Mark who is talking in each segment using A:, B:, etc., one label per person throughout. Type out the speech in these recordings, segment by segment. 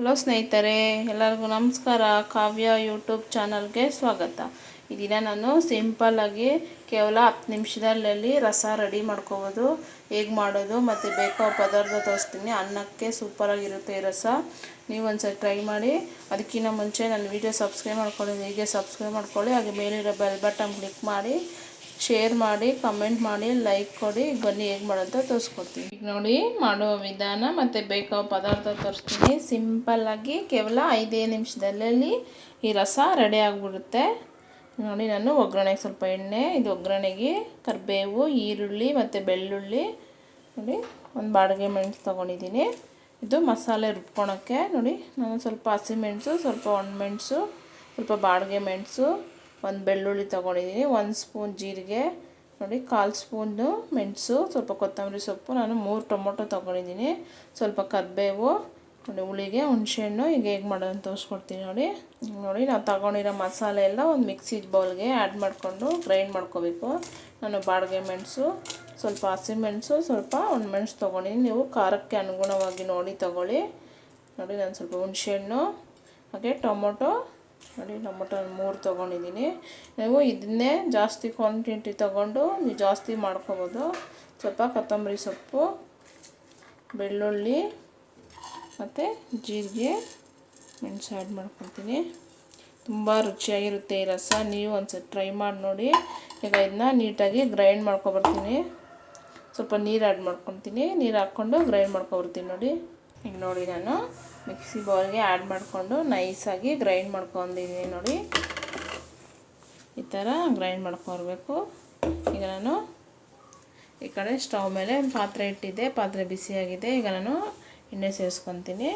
A: Hello ಸ್ನೇಹಿತರೆ, ಎಲ್ಲರಿಗೂ ನಮಸ್ಕಾರ. ಕಾವ್ಯ ಯೂಟ್ಯೂಬ್ ಚಾನಲ್ಗೆ ಸ್ವಾಗತ. ಈ ದಿನ ನಾನು ಸಿಂಪಲ್ಲಾಗಿ ಕೇವಲ ಹತ್ತು ನಿಮಿಷದಲ್ಲಿ ರಸ ರೆಡಿ ಮಾಡ್ಕೋಬೋದು. ಹೇಗೆ ಮಾಡೋದು ಮತ್ತು ಬೇಕೋ ಪದಾರ್ಥ ತೋರಿಸ್ತೀನಿ. ಅನ್ನಕ್ಕೆ ಸೂಪರಾಗಿರುತ್ತೆ ಈ ರಸ. ನೀವು ಒಂದ್ಸರಿ ಟ್ರೈ ಮಾಡಿ. ಅದಕ್ಕಿಂತ ಮುಂಚೆ ನನ್ನ ವೀಡಿಯೋ ಸಬ್ಸ್ಕ್ರೈಬ್ ಮಾಡ್ಕೊಳ್ಳಿ. ಹೀಗೆ ಸಬ್ಸ್ಕ್ರೈಬ್ ಮಾಡ್ಕೊಳ್ಳಿ. ಹಾಗೆ ಮೇಲಿರೋ ಬೆಲ್ ಬಟನ್ ಕ್ಲಿಕ್ ಮಾಡಿ. ಶೇರ್ ಮಾಡಿ ಕಮೆಂಟ್ ಮಾಡಿ ಲೈಕ್ ಕೊಡಿ. ಬನ್ನಿ ಹೇಗೆ ಮಾಡೋಂತ ತೋರಿಸ್ಕೊಡ್ತೀನಿ. ಈಗ ನೋಡಿ, ಮಾಡೋ ವಿಧಾನ ಮತ್ತು ಬೇಕಾದ ಪದಾರ್ಥ ತೋರಿಸ್ತೀನಿ. ಸಿಂಪಲ್ಲಾಗಿ ಕೇವಲ ಐದೇ ನಿಮಿಷದಲ್ಲಿ ಈ ರಸ ರೆಡಿ ಆಗಿಬಿಡುತ್ತೆ. ನೋಡಿ, ನಾನು ಒಗ್ಗರಣೆಗೆ ಸ್ವಲ್ಪ ಎಣ್ಣೆ, ಇದು ಒಗ್ಗರಣೆಗೆ ಕರಿಬೇವು, ಈರುಳ್ಳಿ ಮತ್ತು ಬೆಳ್ಳುಳ್ಳಿ. ನೋಡಿ, ಒಂದು ಬಾಡಿಗೆ ಮೆಣಸು ತೊಗೊಂಡಿದ್ದೀನಿ. ಇದು ಮಸಾಲೆ ರುಬ್ಕೊಳಕ್ಕೆ. ನೋಡಿ, ನಾನು ಸ್ವಲ್ಪ ಹಸಿಮೆಣಸು ಸ್ವಲ್ಪ ಒಣಮೆಣಸು ಸ್ವಲ್ಪ ಬಾಡಿಗೆ ಮೆಣಸು ಒಂದು ಬೆಳ್ಳುಳ್ಳಿ ತೊಗೊಂಡಿದ್ದೀನಿ. ಒಂದು ಸ್ಪೂನ್ ಜೀರಿಗೆ, ನೋಡಿ ಕಾಲು ಸ್ಪೂನು ಮೆಣಸು, ಸ್ವಲ್ಪ ಕೊತ್ತಂಬರಿ ಸೊಪ್ಪು, ನಾನು ಮೂರು ಟೊಮೊಟೊ ತೊಗೊಂಡಿದ್ದೀನಿ. ಸ್ವಲ್ಪ ಕರಿಬೇವು, ನೋಡಿ ಹುಳಿಗೆ, ಹುಣಸೆಹಣ್ಣು, ಈಗ ಹೇಗೆ ಮಾಡೋದು ತೋರಿಸ್ಕೊಡ್ತೀನಿ ನೋಡಿ. ನೋಡಿ, ನಾವು ತಗೊಂಡಿರೋ ಮಸಾಲೆ ಎಲ್ಲ ಒಂದು ಮಿಕ್ಸಿ ಬೌಲ್ಗೆ ಆ್ಯಡ್ ಮಾಡಿಕೊಂಡು ಗ್ರೈಂಡ್ ಮಾಡ್ಕೋಬೇಕು. ನಾನು ಬಾಡಿಗೆ ಮೆಣಸು, ಸ್ವಲ್ಪ ಹಸಿಮೆಣಸು ಸ್ವಲ್ಪ ಒಂದು ಮೆಣಸು ತೊಗೊಂಡಿದ್ದೀನಿ. ನೀವು ಖಾರಕ್ಕೆ ಅನುಗುಣವಾಗಿ ನೋಡಿ ತೊಗೊಳ್ಳಿ. ನೋಡಿ, ನಾನು ಸ್ವಲ್ಪ ಹುಣಸೆಹಣ್ಣು, ಹಾಗೆ ಟೊಮೊಟೊ ನೋಡಿ, ಟೊಮೊಟೊ ಮೂರು ತೊಗೊಂಡಿದ್ದೀನಿ. ನೀವು ಇದನ್ನೇ ಜಾಸ್ತಿ ಕ್ವಾಂಟಿಟಿ ತೊಗೊಂಡು ನೀವು ಜಾಸ್ತಿ ಮಾಡ್ಕೊಬೋದು. ಸ್ವಲ್ಪ ಕೊತ್ತಂಬರಿ ಸೊಪ್ಪು, ಬೆಳ್ಳುಳ್ಳಿ ಮತ್ತು ಜೀರಿಗೆ ಮೆಣಸು ಆ್ಯಡ್ ಮಾಡ್ಕೊತೀನಿ ತುಂಬ ರುಚಿಯಾಗಿರುತ್ತೆ ಈ ರಸ. ನೀವು ಒಂದ್ಸತಿ ಟ್ರೈ ಮಾಡಿ ನೋಡಿ. ಈಗ ಇದನ್ನ ನೀಟಾಗಿ ಗ್ರೈಂಡ್ ಮಾಡ್ಕೊಬರ್ತೀನಿ. ಸ್ವಲ್ಪ ನೀರು ಆ್ಯಡ್ ಮಾಡ್ಕೊತೀನಿ ನೀರು ಹಾಕ್ಕೊಂಡು ಗ್ರೈಂಡ್ ಮಾಡ್ಕೊಬರ್ತೀನಿ ನೋಡಿ. ಈಗ ನೋಡಿ ನಾನು ಮಿಕ್ಸಿ ಬೌಲ್ಗೆ ಆ್ಯಡ್ ಮಾಡಿಕೊಂಡು ನೈಸಾಗಿ ಗ್ರೈಂಡ್ ಮಾಡ್ಕೊಂಡಿದ್ದೀನಿ ನೋಡಿ. ಈ ಥರ ಗ್ರೈಂಡ್ ಮಾಡ್ಕೊಬರ್ಬೇಕು ಈಗ ನಾನು ಈ ಕಡೆ ಸ್ಟವ್ ಮೇಲೆ ಪಾತ್ರೆ ಇಟ್ಟಿದ್ದೆ, ಪಾತ್ರೆ ಬಿಸಿಯಾಗಿದೆ. ಈಗ ನಾನು ಎಣ್ಣೆ ಸೇರಿಸ್ಕೊತೀನಿ.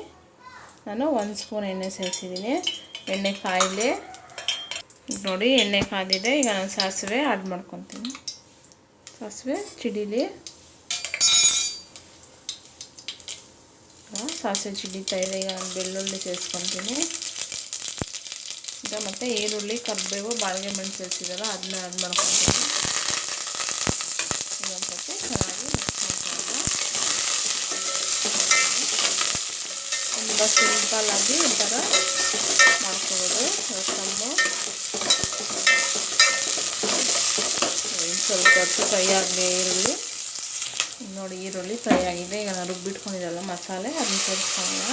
A: ನಾನು ಒಂದು ಸ್ಪೂನ್ ಎಣ್ಣೆ ಸೇರಿಸಿದ್ದೀನಿ. ಎಣ್ಣೆ ಕಾಯಿಲೆ. ನೋಡಿ ಎಣ್ಣೆ ಕಾದಿದೆ. ಈಗ ನಾನು ಸಾಸಿವೆ ಆ್ಯಡ್ ಮಾಡ್ಕೊತೀನಿ. ಸಾಸಿವೆ, ಚಿಡಿಲಿ. ಸಾಸಿವೆ ಚಿಡಿತಾ ಇದೆ ಈಗ ನಾನು ಬೆಳ್ಳುಳ್ಳಿ ಸೇರಿಸ್ಕೊತೀನಿ ಈಗ ಮತ್ತು ಈರುಳ್ಳಿ ಕರಿಬೇವು ಬಾಳಿಗೆ ಮೆಣಸು ಸೇರಿಸಿದಲ್ಲ ಅದನ್ನ ಆ್ಯಡ್ ಮಾಡ್ಕೊತೀನಿ ಇದೊಂದು ಸ್ವಲ್ಪ ಚೆನ್ನಾಗಿ ಮಿಕ್ಸ್ ಮಾಡ್ಕೊಳ್ಳೋಣ ತುಂಬ ಸಿಂಪಲ್ಲಾಗಿ ಈ ಥರ ಮಾಡ್ಕೊಬೋದು ರಸಮ್ಮು ಸ್ವಲ್ಪ ಹೊತ್ತು ಫ್ರೈ ಆಗಲಿ ಈರುಳ್ಳಿ ನೋಡಿ ಈರುಳ್ಳಿ ಫ್ರೈ ಆಗಿದೆ. ಈಗ ನಾನು ರುಬ್ಬಿಟ್ಕೊಂಡಿರಲ್ಲ ಮಸಾಲೆ, ಅದನ್ನ ಸೇರಿಸ್ಕೊಳ್ಳೋಣ.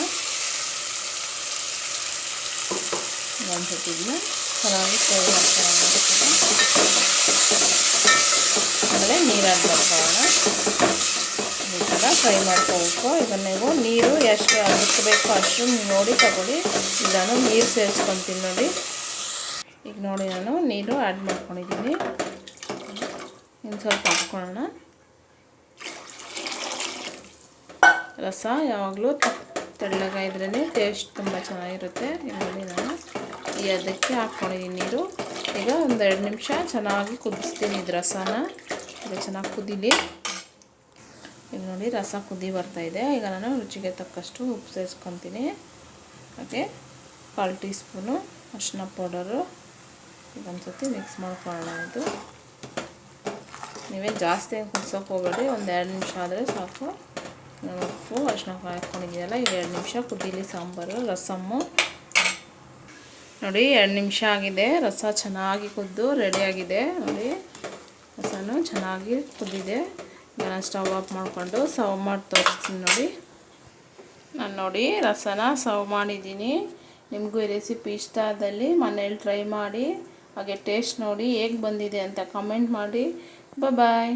A: ಒಂದು ಸತಿ ಚೆನ್ನಾಗಿ ಫ್ರೈ ಮಾಡ್ಕೊಳ್ಳೋಣ. ಆಮೇಲೆ ನೀರು ಆ್ಯಡ್ ಮಾಡ್ಕೊಳ್ಳೋಣ ಈ ಥರ ಫ್ರೈ ಮಾಡ್ಕೋಬೇಕು. ಈಗ ನೀವು ನೀರು ಎಷ್ಟು ಅದಕ್ಕೆ ಬೇಕೋ ಅಷ್ಟು ನೋಡಿ ತಗೊಳ್ಳಿ. ಈಗ ನಾನು ನೀರು ಸೇರಿಸ್ಕೊತೀನಿ ನೋಡಿ. ಈಗ ನೋಡಿ ನಾನು ನೀರು ಆ್ಯಡ್ ಮಾಡ್ಕೊಂಡಿದ್ದೀನಿ. ಇನ್ನು ಸ್ವಲ್ಪ ಹಾಕ್ಕೊಳ್ಳೋಣ. ರಸ ಯಾವಾಗಲೂ ತೆಳ್ಳಗಾಯಿದ್ರೇ ಟೇಸ್ಟ್ ತುಂಬ ಚೆನ್ನಾಗಿರುತ್ತೆ. ಇಲ್ಲಿ ನಾನು ಈ ಅದಕ್ಕೆ ಹಾಕ್ಕೊಂಡಿದ್ದೀನಿ ನೀರು. ಈಗ ಒಂದು ಎರಡು ನಿಮಿಷ ಚೆನ್ನಾಗಿ ಕುದಿಸ್ತೀನಿ ಇದು ರಸನ. ಈಗ ಚೆನ್ನಾಗಿ ಕುದೀಲಿ. ಈಗ ನೋಡಿ ರಸ ಕುದಿ ಬರ್ತಾಯಿದೆ ಈಗ ನಾನು ರುಚಿಗೆ ತಕ್ಕಷ್ಟು ಉಪ್ಪು ಸೇರಿಸ್ಕೊತೀನಿ. ಹಾಗೆ ಕಾಲು ಟೀ ಸ್ಪೂನು ಅರಿಶಿನ ಪೌಡರು. ಈಗ ಒಂದು ಸತಿ ಮಿಕ್ಸ್ ಮಾಡ್ಕೊಳ್ಳೋಣ ಇದು. ನೀವೇ ಜಾಸ್ತಿ ಕುದಿಸೋಕೆ ಹೋಗಬೇಡಿ. ಒಂದು ಎರಡು ನಿಮಿಷ ಆದರೆ ಸಾಕು. ಉಪ್ಪು ಅರಿಶಿನ ಹಾಕ್ಕೊಂಡಿದ್ದೀನಲ್ಲ ಈಗ ಎರಡು ನಿಮಿಷ ಕುದೀಲಿ ಸಾಂಬಾರು, ರಸಮ್ಮು. ನೋಡಿ, ಎರಡು ನಿಮಿಷ ಆಗಿದೆ. ರಸ ಚೆನ್ನಾಗಿ ಕುದ್ದು ರೆಡಿಯಾಗಿದೆ ನೋಡಿ, ರಸನೂ ಚೆನ್ನಾಗಿ ಕುದ್ದಿದೆ. ನಾನು ಸ್ಟವ್ ಆಫ್ ಮಾಡಿಕೊಂಡು ಸರ್ವ್ ಮಾಡಿ ತೋರಿಸ್ತೀನಿ ನೋಡಿ. ನಾನು ನೋಡಿ, ರಸನ ಸರ್ವ್ ಮಾಡಿದ್ದೀನಿ. ನಿಮಗೂ ಈ ರೆಸಿಪಿ ಇಷ್ಟ ಆದಲ್ಲಿ ಮನೇಲಿ ಟ್ರೈ ಮಾಡಿ, ಹಾಗೆ ಟೇಸ್ಟ್ ನೋಡಿ ಹೇಗೆ ಬಂದಿದೆ ಅಂತ ಕಮೆಂಟ್ ಮಾಡಿ. ಬಾಯ್